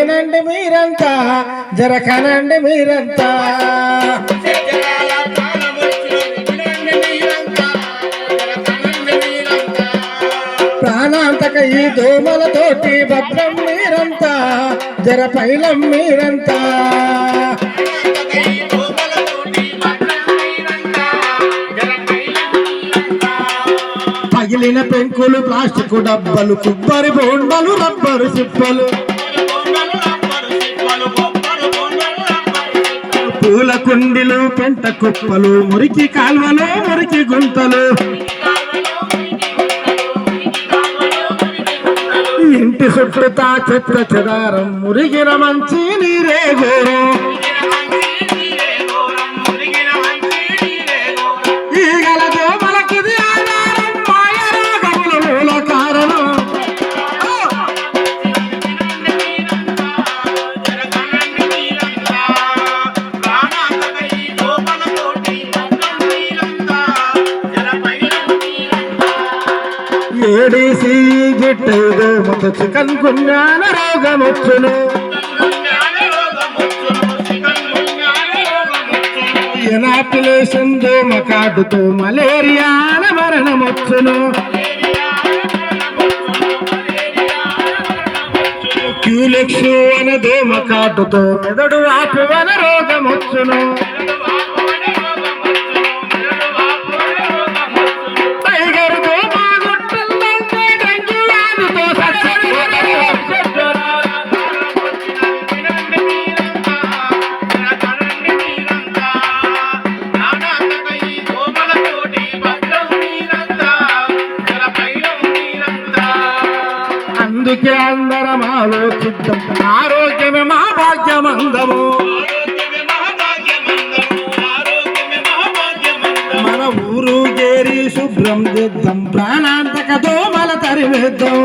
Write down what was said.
కనండి మీరంతా జరకనండి మీరంతా. ప్రాణాంతక ఈ దోమలతోటి భద్రం మీరంతా జర పైలం మీరంతా. పగిలిన పెంకులు ప్లాస్టిక్ డబ్బలు కుబ్బరి బోండలు రబ్బరు సిప్పలు. కుండిలు పెంట కుప్పలు మురికి కాల్వలు మురికి గుంతలు. ఇంటి చుట్టూతా చెత్త చెదారం మురిగిన మంచి నీరే గోరం. ఏడీసీ గిట్టేదో మత చికన్ గున్యాన రోగమొచ్చును. ఎనాపిలేషన్ దోమ కాటుతో మలేరియాన మరణమొచ్చును. క్యూలెక్స్ అన దోమ కాటుతో మెదడు ఆపు అనే అందుకే అందరం ఆలోచిద్దాం ఆరోగ్యమే మా భాగ్యమందము మన ఊరు చేరి శుభ్రం చేద్దాం. ప్రాణాంతక దోమల తరివేద్దాం